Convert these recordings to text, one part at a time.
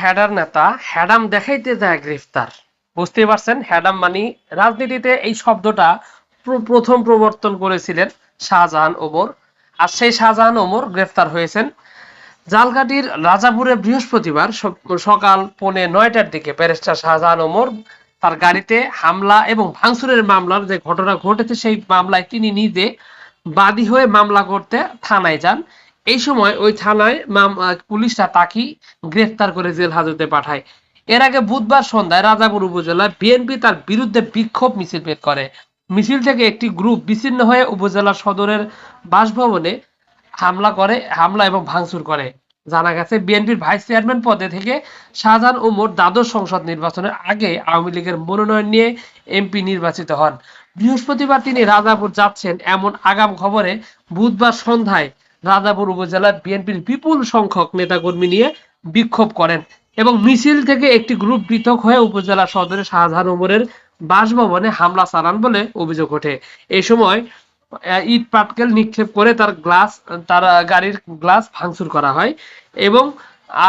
Header নেতা হ্যাডাম দেখাইতে যায় গ্রেফতার। বুঝতে পারছেন হ্যাডাম মানে রাজনীতিতে এই শব্দটা প্রথম প্রবর্তন করেছিলেন শাহজাহান ওমর। আর সেই শাহজাহান ওমর গ্রেফতার হয়েছেন জালকাটির রাজাপুরে বৃহস্পতিবার সকাল পৌনে নয়টার দিকে। ব্যারিস্টার শাহজাহান ওমর তার গাড়িতে হামলা এবং ভাঙচুরের মামলার যে ঘটনা ঘটেছে সেই মামলায় তিনি নিজে বাদী হয়ে মামলা করতে থানায় যান। এই সময় ওই থানায় পুলিশরা তাকে গ্রেফতার করে জেল হাজতে পাঠায়। এর আগে বুধবার সন্ধ্যায় রাজাপুর উপজেলায় বিএনপি তার বিরুদ্ধে বিক্ষোভ মিছিল বের করে। মিছিল থেকে একটি গ্রুপ বিচ্ছিন্ন হয়ে উপজেলা সদরের বাসভবনে হামলা করে, হামলা এবং ভাঙচুর করে। জানা গেছে, বিএনপির ভাইস চেয়ারম্যান পদে থেকে শাহজাহান ওমর দ্বাদশ সংসদ নির্বাচনের আগে আওয়ামী লীগের মনোনয়ন নিয়ে এমপি নির্বাচিত হন। বৃহস্পতিবার তিনি রাজাপুর যাচ্ছেন এমন আগাম খবরে বুধবার সন্ধ্যায় রাজাপুর উপজেলার বিএনপির বিপুল সংখ্যক নেতাকর্মী নিয়ে বিক্ষোভ করেন এবং মিছিল থেকে একটি গ্রুপ পৃথক হয়ে উপজেলা সদরে শাহজাহান ওমরের বাসভবনে হামলা চালান বলে অভিযোগ ওঠে। এই সময় ইট পাটকেল নিক্ষেপ করে তার গ্লাস, তার গাড়ির গ্লাস ভাঙচুর করা হয় এবং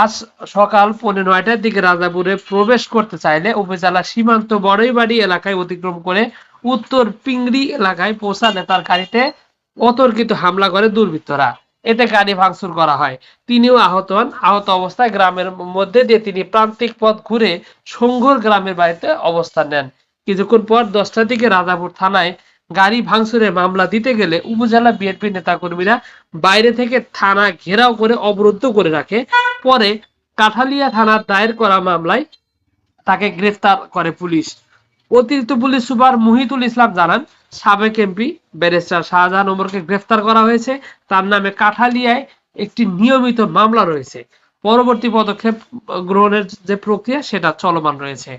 আজ সকাল পৌনে নয়টার দিকে রাজাপুরে প্রবেশ করতে চাইলে উপজেলা সীমান্ত বড়ইবাড়ি এলাকায় অতিক্রম করে উত্তর পিংড়ি এলাকায় পৌঁছালে তার গাড়িতে অতর্কিত হামলা করে দুর্বৃত্তরা। এতে গাড়ি ভাঙচুর করা হয়। তিনিও আহত হন। আহত অবস্থায় গ্রামের মধ্যে দিয়ে তিনি প্রান্তিক পথ ঘুরে সংঘর গ্রামের বাড়িতে অবস্থান নেন। কিছুক্ষণ পর দশটার দিকে রাজাপুর থানায় গাড়ি ভাঙচুরের মামলা দিতে গেলে উপজেলা বিএনপি নেতাকর্মীরা বাইরে থেকে থানা ঘেরাও করে অবরুদ্ধ করে রাখে। পরে কাঠালিয়া থানার দায়ের করা মামলায় তাকে গ্রেফতার করে পুলিশ। অতিরিক্ত পুলিশ সুপার মুহিতুল ইসলাম জানান, সাবেক এমপি ব্যারিস্টার শাহজাহান ওমরকে গ্রেফতার করা হয়েছে। তার নামে কাঠালিয়ায় একটি নিয়মিত মামলা রয়েছে। পরবর্তী পদক্ষেপ গ্রহণের যে প্রক্রিয়া, সেটা চলমান রয়েছে।